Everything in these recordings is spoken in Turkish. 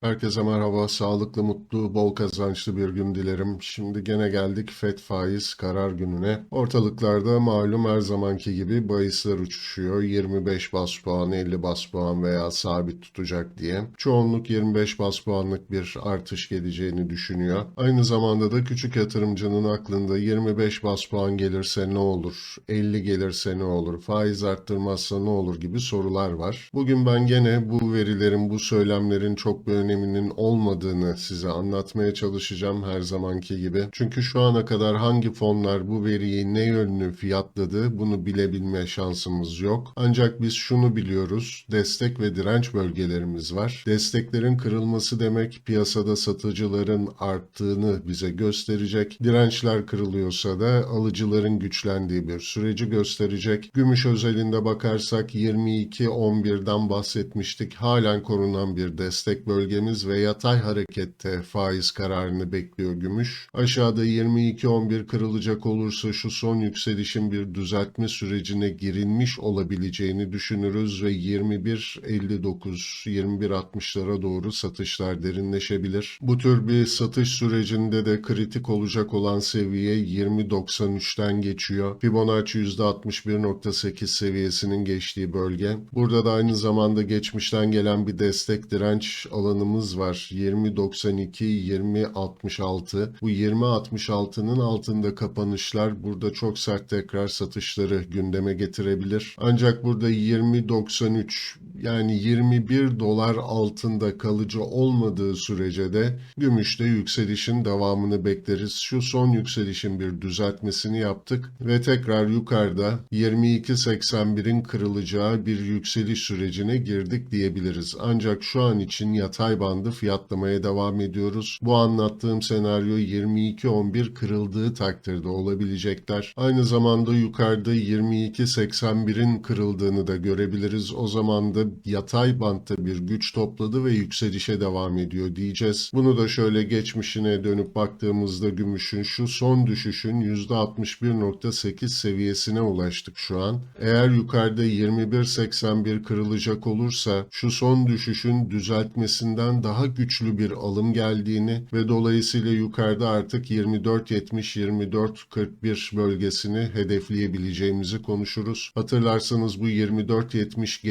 Herkese merhaba, sağlıklı, mutlu, bol kazançlı bir gün dilerim. Şimdi gene geldik FED faiz karar gününe. Ortalıklarda malum her zamanki gibi bahisler uçuşuyor. 25 bas puan, 50 bas puan veya sabit tutacak diye. Çoğunluk 25 bas puanlık bir artış geleceğini düşünüyor. Aynı zamanda da küçük yatırımcının aklında 25 bas puan gelirse ne olur, 50 gelirse ne olur, faiz arttırmazsa ne olur gibi sorular var. Bugün ben gene bu verilerin, bu söylemlerin çok bir öneminin olmadığını size anlatmaya çalışacağım her zamanki gibi. Çünkü şu ana kadar hangi fonlar bu veriyi ne yönlü fiyatladı bunu bilebilme şansımız yok. Ancak biz şunu biliyoruz. Destek ve direnç bölgelerimiz var. Desteklerin kırılması demek piyasada satıcıların arttığını bize gösterecek. Dirençler kırılıyorsa da alıcıların güçlendiği bir süreci gösterecek. Gümüş özelinde bakarsak 22-11'den bahsetmiştik. Halen korunan bir destek bölgemiz ve yatay harekette faiz kararını bekliyor gümüş. Aşağıda 22-11 kırılacak olursa şu son yükselişin bir düzeltme sürecine girilmiş olabileceğini düşünürüz ve 21.59-21.60'lara doğru satışlar derinleşebilir. Bu tür bir satış sürecinde de kritik olacak olan seviye 20.93'ten geçiyor. Fibonacci %61.8 seviyesinin geçtiği bölge. Burada da aynı zamanda geçmişten gelen bir destek direnç alanımız var. 20.92-20.66. Bu 20.66'nın altında kapanışlar burada çok sert tekrar satışları gündeme getirebilir. Ancak burada 20.93 yani 21 dolar altında kalıcı olmadığı sürece de gümüşte yükselişin devamını bekleriz. Şu son yükselişin bir düzeltmesini yaptık ve tekrar yukarıda 22.81'in kırılacağı bir yükseliş sürecine girdik diyebiliriz. Ancak şu an için yatay bandı fiyatlamaya devam ediyoruz. Bu anlattığım senaryo 22.11 kırıldığı takdirde olabilecekler. Aynı zamanda yukarıda 22.81'in kırıldığını da görebiliriz. O zaman da yatay bantta bir güç topladı ve yükselişe devam ediyor diyeceğiz. Bunu da şöyle geçmişine dönüp baktığımızda gümüşün şu son düşüşün %61.8 seviyesine ulaştık şu an. Eğer yukarıda 21.81 kırılacak olursa şu son düşüşün düzeltmesinden daha güçlü bir alım geldiğini ve dolayısıyla yukarıda artık 24.70-24.41 bölgesini hedefleyebileceğimizi konuşuruz. Hatırlarsanız bu 24.70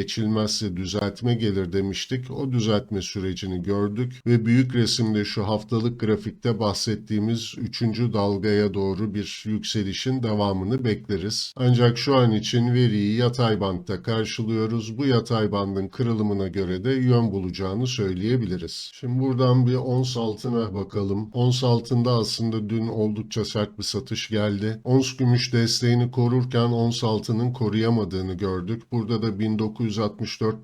geçilmezse düzeltme gelir demiştik. O düzeltme sürecini gördük ve büyük resimde şu haftalık grafikte bahsettiğimiz 3. dalgaya doğru bir yükselişin devamını bekleriz. Ancak şu an için veriyi yatay bantta karşılıyoruz. Bu yatay bandın kırılımına göre de yön bulacağını söyleyebiliriz. Şimdi buradan bir ons altına bakalım. Ons altında aslında dün oldukça sert bir satış geldi. Ons gümüş desteğini korurken ons altının koruyamadığını gördük. Burada da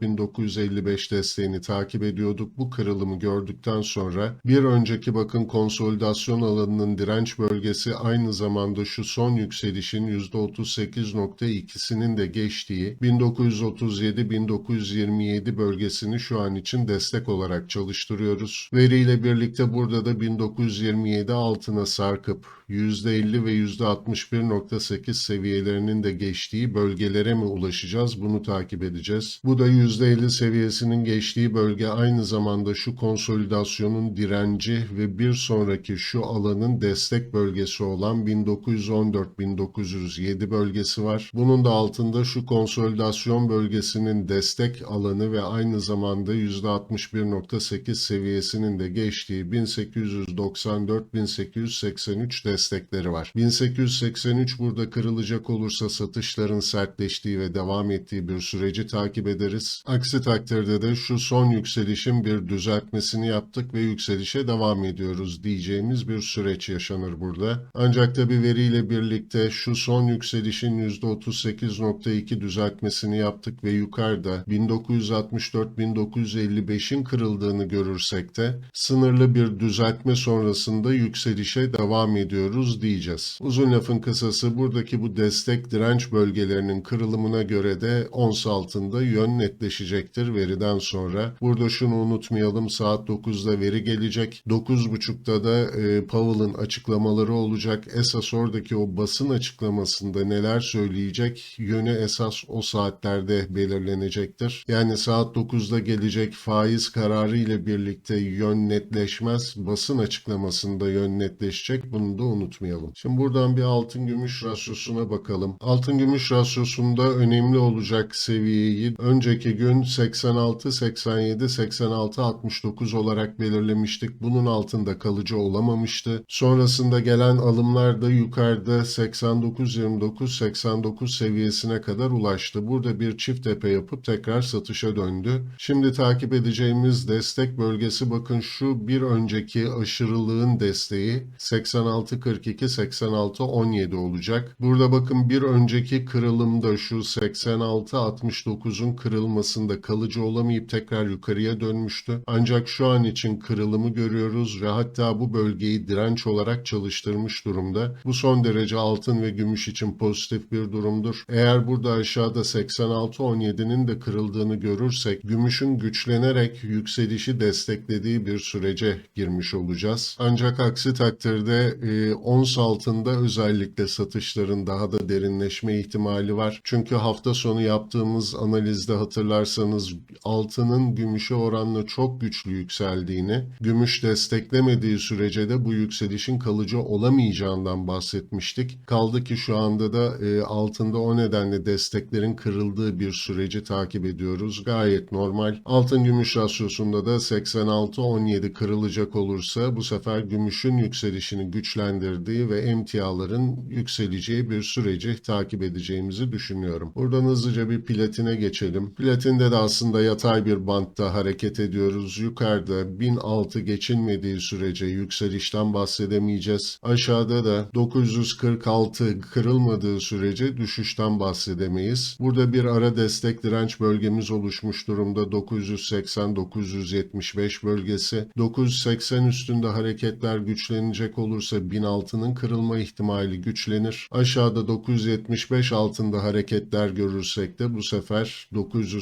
1964-1955 desteğini takip ediyorduk. Bu kırılımı gördükten sonra bir önceki bakın konsolidasyon alanının direnç bölgesi aynı zamanda şu son yükselişin %38.2'sinin de geçtiği 1937-1927 bölgesini şu an için destek olarak çalıştırıyoruz. Veriyle birlikte burada da 1927 altına sarkıp %50 ve %61.8 seviyelerinin de geçtiği bölgelere mi ulaşacağız? Bunu takip edeceğiz. Bu da %50 seviyesinin geçtiği bölge aynı zamanda şu konsolidasyonun direnci ve bir sonraki şu alanın destek bölgesi olan 1914-1907 bölgesi var. Bunun da altında şu konsolidasyon bölgesinin destek alanı ve aynı zamanda %61.8 seviyesinin de geçtiği 1894-1883 destekleri var. 1883 burada kırılacak olursa satışların sertleştiği ve devam ettiği bir süreci takip ederiz. Aksi takdirde de şu son yükselişin bir düzeltmesini yaptık ve yükselişe devam ediyoruz diyeceğimiz bir süreç yaşanır burada. Ancak tabi veriyle birlikte şu son yükselişin %38.2 düzeltmesini yaptık ve yukarıda 1964-1955'in kırıldığını görürsek de sınırlı bir düzeltme sonrasında yükselişe devam ediyoruz diyeceğiz. Uzun lafın kısası buradaki bu destek direnç bölgelerinin kırılımına göre de ons altında yön netleşecektir veriden sonra. Burada şunu unutmayalım saat 9'da veri gelecek. 9.30'da da e, Powell'ın açıklamaları olacak. Esas oradaki o basın açıklamasında neler söyleyecek yönü esas o saatlerde belirlenecektir. Yani saat 9'da gelecek faiz kararı ile birlikte yön netleşmez. Basın açıklamasında yön netleşecek. Bunu da unutmayalım. Şimdi buradan bir altın gümüş rasyosuna bakalım. Altın gümüş rasyosunda önemli olacak seviyeyi önceki gün 86, 87, 86, 69 olarak belirlemiştik. Bunun altında kalıcı olamamıştı. Sonrasında gelen alımlar da yukarıda 89, 29, 89 seviyesine kadar ulaştı. Burada bir çift tepe yapıp tekrar satışa döndü. Şimdi takip edeceğimiz destek bölgesi bakın şu bir önceki aşırılığın desteği 86, 42, 86, 17 olacak. Burada bakın bir önceki kırılımda şu 86, 69'un kırılmasında kalıcı olamayıp tekrar yukarıya dönmüştü. Ancak şu an için kırılımı görüyoruz ve hatta bu bölgeyi direnç olarak çalıştırmış durumda. Bu son derece altın ve gümüş için pozitif bir durumdur. Eğer burada aşağıda 86-17'nin de kırıldığını görürsek gümüşün güçlenerek yükselişi desteklediği bir sürece girmiş olacağız. Ancak aksi takdirde e, ons altında özellikle satışların daha da derinleşme ihtimali var. Çünkü hafta sonu yaptığımız analizde hatırlarsanız altının gümüşe oranla çok güçlü yükseldiğini, gümüş desteklemediği sürece de bu yükselişin kalıcı olamayacağından bahsetmiştik. Kaldı ki şu anda da e, altında o nedenle desteklerin kırıldığı bir süreci takip ediyoruz. Gayet normal. Altın gümüş rasyosunda da 86-17 kırılacak olursa bu sefer gümüşün yükselişini güçlendirdiği ve emtiaların yükseleceği bir süreci takip edeceğimizi düşünüyorum. Buradan hızlıca bir platine geçelim. Platinde de aslında yatay bir bantta hareket ediyoruz. Yukarıda 1006 geçilmediği sürece yükselişten bahsedemeyeceğiz. Aşağıda da 946 kırılmadığı sürece düşüşten bahsedemeyiz. Burada bir ara destek direnç bölgemiz oluşmuş durumda 980-975 bölgesi. 980 üstünde hareketler güçlenecek olursa 1006'nın kırılma ihtimali güçlenir. Aşağıda 975 altında hareketler görürsek de bu sefer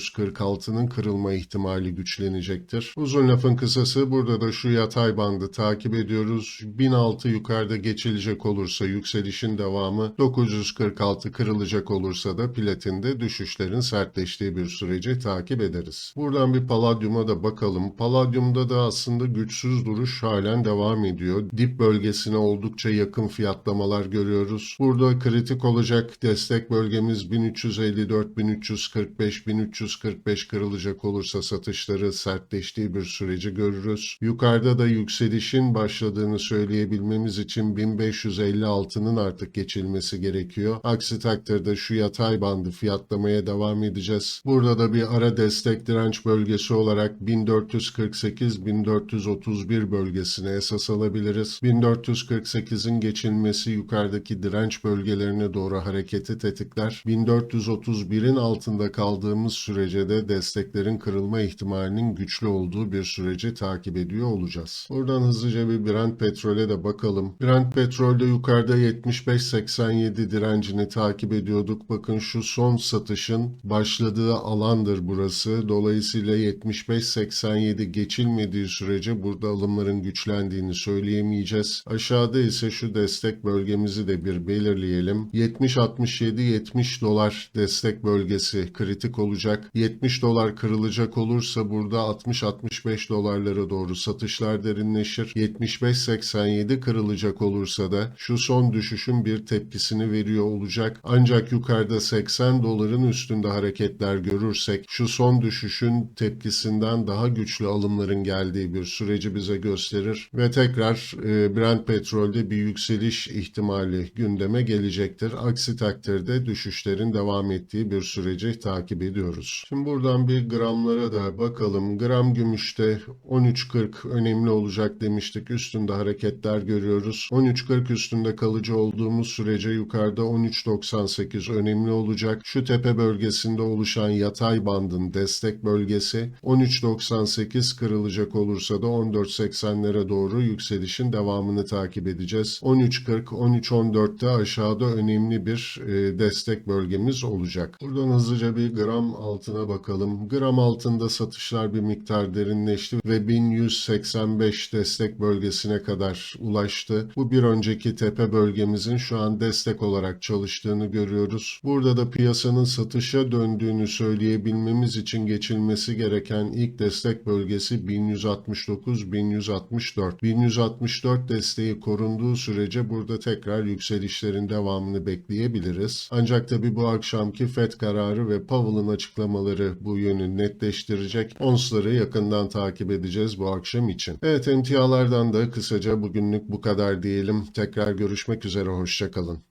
946'nın kırılma ihtimali güçlenecektir. Uzun lafın kısası burada da şu yatay bandı takip ediyoruz. 1006 yukarıda geçilecek olursa yükselişin devamı 946 kırılacak olursa da platinde düşüşlerin sertleştiği bir süreci takip ederiz. Buradan bir paladyuma da bakalım. Paladyumda da aslında güçsüz duruş halen devam ediyor. Dip bölgesine oldukça yakın fiyatlamalar görüyoruz. Burada kritik olacak destek bölgemiz 1354, 1345, 1345 kırılacak olursa satışları sertleştiği bir süreci görürüz. Yukarıda da yükselişin başladığını söyleyebilmemiz için 1556'nın artık geçilmesi gerekiyor. Aksi takdirde şu yatay bandı fiyatlamaya devam edeceğiz. Burada da bir ara destek direnç bölgesi olarak 1448-1431 bölgesine esas alabiliriz. 1448'in geçilmesi yukarıdaki direnç bölgelerine doğru hareketi tetikler. 1431'in altında kaldığımız sürece de desteklerin kırılma ihtimalinin güçlü olduğu bir süreci takip ediyor olacağız. Buradan hızlıca bir Brent petrole de bakalım. Brent petrolde yukarıda 75-87 direncini takip ediyorduk. Bakın şu son satışın başladığı alandır burası. Dolayısıyla 75-87 geçilmediği sürece burada alımların güçlendiğini söyleyemeyeceğiz. Aşağıda ise şu destek bölgemizi de bir belirleyelim. 70-67-70 dolar destek bölgesi kritik olacak. 70 dolar kırılacak olursa burada 60-65 dolarlara doğru satışlar derinleşir. 75-87 kırılacak olursa da şu son düşüşün bir tepkisini veriyor olacak. Ancak yukarıda 80 doların üstünde hareketler görürsek şu son düşüşün tepkisinden daha güçlü alımların geldiği bir süreci bize gösterir ve tekrar e, Brent petrolde bir yükseliş ihtimali gündeme gelecektir. Aksi takdirde düşüşlerin devam ettiği bir süreci takip ediyoruz. Şimdi buradan bir gramlara da bakalım. Gram gümüşte 13.40 önemli olacak demiştik. Üstünde hareketler görüyoruz. 13.40 üstünde kalıcı olduğumuz sürece yukarıda 13.98 önemli olacak. Şu tepe bölgesinde oluşan yatay bandın destek bölgesi 13.98 kırılacak olursa da 14.80'lere doğru yükselişin devamını takip edeceğiz. 13.40, 13.14'te aşağıda önemli bir e, destek bölgemiz olacak. Buradan hızlıca bir gram altın altına bakalım. Gram altında satışlar bir miktar derinleşti ve 1185 destek bölgesine kadar ulaştı. Bu bir önceki tepe bölgemizin şu an destek olarak çalıştığını görüyoruz. Burada da piyasanın satışa döndüğünü söyleyebilmemiz için geçilmesi gereken ilk destek bölgesi 1169-1164. 1164 desteği korunduğu sürece burada tekrar yükselişlerin devamını bekleyebiliriz. Ancak tabi bu akşamki FED kararı ve Powell'ın açıklamaları bu yönü netleştirecek. Onsları yakından takip edeceğiz bu akşam için. Evet emtialardan da kısaca bugünlük bu kadar diyelim. Tekrar görüşmek üzere hoşçakalın.